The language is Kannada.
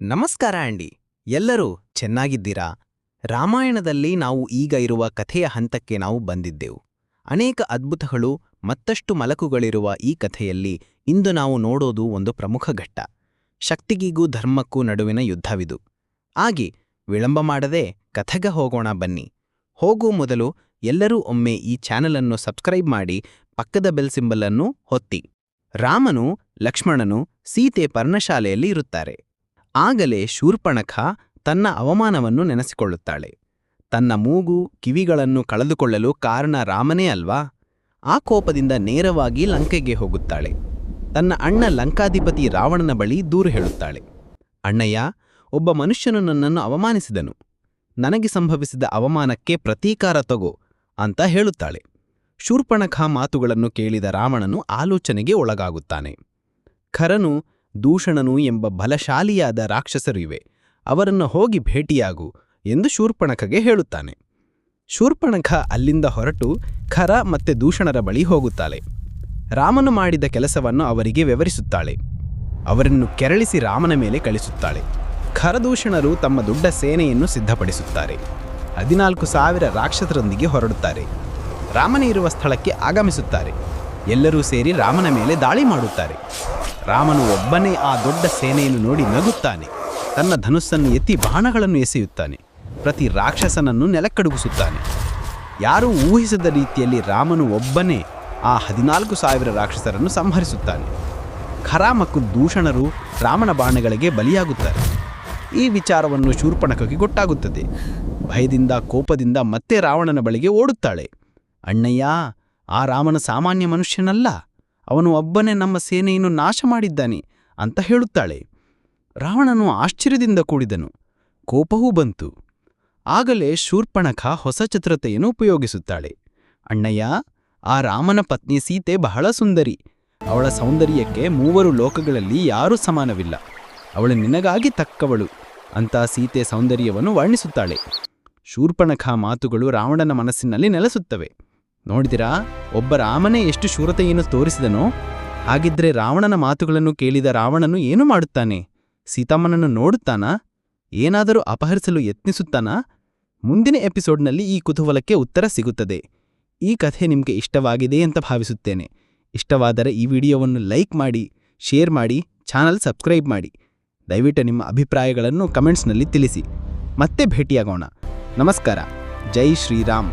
ನಮಸ್ಕಾರ ಆಂಡಿ. ಎಲ್ಲರೂ ಚೆನ್ನಾಗಿದ್ದೀರಾ? ರಾಮಾಯಣದಲ್ಲಿ ನಾವು ಈಗ ಇರುವ ಕಥೆಯ ಹಂತಕ್ಕೆ ನಾವು ಬಂದಿದ್ದೆವು. ಅನೇಕ ಅದ್ಭುತಗಳು, ಮತ್ತಷ್ಟು ಮಲಕುಗಳಿರುವ ಈ ಕಥೆಯಲ್ಲಿ ಇಂದು ನಾವು ನೋಡೋದು ಒಂದು ಪ್ರಮುಖ ಘಟ್ಟ. ಶಕ್ತಿಗಿಗೂ ಧರ್ಮಕ್ಕೂ ನಡುವಿನ ಯುದ್ಧವಿದು. ಆಗಿ ವಿಳಂಬ ಮಾಡದೆ ಕಥೆಗೆ ಹೋಗೋಣ ಬನ್ನಿ. ಹೋಗೋ ಮೊದಲು ಎಲ್ಲರೂ ಒಮ್ಮೆ ಈ ಚಾನಲನ್ನು ಸಬ್ಸ್ಕ್ರೈಬ್ ಮಾಡಿ ಪಕ್ಕದ ಬೆಲ್ ಸಿಂಬಲನ್ನು ಹೊತ್ತಿ ರಾಮನು, ಲಕ್ಷ್ಮಣನು ಸೀತೆ ಪರ್ಣಶಾಲೆಯಲ್ಲಿ ಇರುತ್ತಾರೆ. ಆಗಲೇ ಶೂರ್ಪಣಖ ತನ್ನ ಅವಮಾನವನ್ನು ನೆನೆಸಿಕೊಳ್ಳುತ್ತಾಳೆ. ತನ್ನ ಮೂಗು, ಕಿವಿಗಳನ್ನು ಕಳೆದುಕೊಳ್ಳಲು ಕಾರಣ ರಾಮನೇ ಅಲ್ವಾ? ಆ ಕೋಪದಿಂದ ನೇರವಾಗಿ ಲಂಕೆಗೆ ಹೋಗುತ್ತಾಳೆ. ತನ್ನ ಅಣ್ಣ ಲಂಕಾಧಿಪತಿ ರಾವಣನ ಬಳಿ ದೂರು ಹೇಳುತ್ತಾಳೆ. ಅಣ್ಣಯ್ಯ, ಒಬ್ಬ ಮನುಷ್ಯನು ನನ್ನನ್ನು ಅವಮಾನಿಸಿದನು. ನನಗೆ ಸಂಭವಿಸಿದ ಅವಮಾನಕ್ಕೆ ಪ್ರತೀಕಾರ ತಗೋ ಅಂತ ಹೇಳುತ್ತಾಳೆ. ಶೂರ್ಪಣಖ ಮಾತುಗಳನ್ನು ಕೇಳಿದ ರಾವಣನು ಆಲೋಚನೆಗೆ ಒಳಗಾಗುತ್ತಾನೆ. ಖರನು ದೂಷಣನು ಎಂಬ ಬಲಶಾಲಿಯಾದ ರಾಕ್ಷಸರು ಇವೆ. ಅವರನ್ನು ಹೋಗಿ ಭೇಟಿಯಾಗು ಎಂದು ಶೂರ್ಪಣಖಗೆ ಹೇಳುತ್ತಾನೆ. ಶೂರ್ಪಣಖ ಅಲ್ಲಿಂದ ಹೊರಟು ಖರ ಮತ್ತೆ ದೂಷಣರ ಬಳಿ ಹೋಗುತ್ತಾಳೆ. ರಾಮನು ಮಾಡಿದ ಕೆಲಸವನ್ನು ಅವರಿಗೆ ವಿವರಿಸುತ್ತಾಳೆ. ಅವರನ್ನು ಕೆರಳಿಸಿ ರಾಮನ ಮೇಲೆ ಕಳಿಸುತ್ತಾಳೆ. ಖರದೂಷಣರು ತಮ್ಮ ದೊಡ್ಡ ಸೇನೆಯನ್ನು ಸಿದ್ಧಪಡಿಸುತ್ತಾರೆ. ಹದಿನಾಲ್ಕು ಸಾವಿರ ರಾಕ್ಷಸರೊಂದಿಗೆ ಹೊರಡುತ್ತಾರೆ. ರಾಮನ ಇರುವ ಸ್ಥಳಕ್ಕೆ ಆಗಮಿಸುತ್ತಾರೆ. ಎಲ್ಲರೂ ಸೇರಿ ರಾಮನ ಮೇಲೆ ದಾಳಿ ಮಾಡುತ್ತಾರೆ. ರಾಮನು ಒಬ್ಬನೇ ಆ ದೊಡ್ಡ ಸೇನೆಯನ್ನು ನೋಡಿ ನಗುತ್ತಾನೆ. ತನ್ನ ಧನುಸ್ಸನ್ನು ಎತ್ತಿ ಬಾಣಗಳನ್ನು ಎಸೆಯುತ್ತಾನೆ. ಪ್ರತಿ ರಾಕ್ಷಸನನ್ನು ನೆಲಕ್ಕಡುಗಿಸುತ್ತಾನೆ. ಯಾರೂ ಊಹಿಸದ ರೀತಿಯಲ್ಲಿ ರಾಮನು ಒಬ್ಬನೇ ಆ ಹದಿನಾಲ್ಕು ಸಾವಿರ ರಾಕ್ಷಸರನ್ನು ಸಂಹರಿಸುತ್ತಾನೆ. ಖರ ಮತ್ತು ದೂಷಣರು ರಾಮನ ಬಾಣಗಳಿಗೆ ಬಲಿಯಾಗುತ್ತಾರೆ. ಈ ವಿಚಾರವನ್ನು ಶೂರ್ಪಣಕಕ್ಕೆ ಗೊತ್ತಾಗುತ್ತದೆ. ಭಯದಿಂದ, ಕೋಪದಿಂದ ಮತ್ತೆ ರಾವಣನ ಬಳಿಗೆ ಓಡುತ್ತಾಳೆ. ಅಣ್ಣಯ್ಯ, ಆ ರಾಮನ ಸಾಮಾನ್ಯ ಮನುಷ್ಯನಲ್ಲ. ಅವನು ಒಬ್ಬನೇ ನಮ್ಮ ಸೇನೆಯನ್ನು ನಾಶ ಮಾಡಿದ್ದಾನೆ ಅಂತ ಹೇಳುತ್ತಾಳೆ. ರಾವಣನು ಆಶ್ಚರ್ಯದಿಂದ ಕೂಡಿದನು. ಕೋಪವೂ ಬಂತು. ಆಗಲೇ ಶೂರ್ಪಣಖ ಹೊಸ ಚತುರತೆಯನ್ನು ಉಪಯೋಗಿಸುತ್ತಾಳೆ. ಅಣ್ಣಯ್ಯ, ಆ ರಾಮನ ಪತ್ನಿ ಸೀತೆ ಬಹಳ ಸುಂದರಿ. ಅವಳ ಸೌಂದರ್ಯಕ್ಕೆ ಮೂವರು ಲೋಕಗಳಲ್ಲಿ ಯಾರೂ ಸಮಾನವಿಲ್ಲ. ಅವಳು ನಿನಗಾಗಿ ತಕ್ಕವಳು ಅಂತ ಸೀತೆ ಸೌಂದರ್ಯವನ್ನು ವರ್ಣಿಸುತ್ತಾಳೆ. ಶೂರ್ಪಣಖ ಮಾತುಗಳು ರಾವಣನ ಮನಸ್ಸಿನಲ್ಲಿ ನೆಲೆಸುತ್ತವೆ. ನೋಡಿದಿರಾ? ಒಬ್ಬ ರಾಮನೇ ಎಷ್ಟು ಶೂರತೆಯನ್ನು ತೋರಿಸಿದನೋ, ಹಾಗಿದ್ರೆ ರಾವಣನ ಮಾತುಗಳನ್ನು ಕೇಳಿದ ರಾವಣನು ಏನು ಮಾಡುತ್ತಾನೆ? ಸೀತಮ್ಮನನ್ನು ನೋಡುತ್ತಾನಾ? ಏನಾದರೂ ಅಪಹರಿಸಲು ಯತ್ನಿಸುತ್ತಾನಾ? ಮುಂದಿನ ಎಪಿಸೋಡ್ನಲ್ಲಿ ಈ ಕುತೂಹಲಕ್ಕೆ ಉತ್ತರ ಸಿಗುತ್ತದೆ. ಈ ಕಥೆ ನಿಮಗೆ ಇಷ್ಟವಾಗಿದೆ ಅಂತ ಭಾವಿಸುತ್ತೇನೆ. ಇಷ್ಟವಾದರೆ ಈ ವಿಡಿಯೋವನ್ನು ಲೈಕ್ ಮಾಡಿ, ಶೇರ್ ಮಾಡಿ, ಚಾನಲ್ ಸಬ್ಸ್ಕ್ರೈಬ್ ಮಾಡಿ. ದಯವಿಟ್ಟು ನಿಮ್ಮ ಅಭಿಪ್ರಾಯಗಳನ್ನು ಕಮೆಂಟ್ಸ್ನಲ್ಲಿ ತಿಳಿಸಿ. ಮತ್ತೆ ಭೇಟಿಯಾಗೋಣ. ನಮಸ್ಕಾರ. ಜೈ ಶ್ರೀರಾಮ್.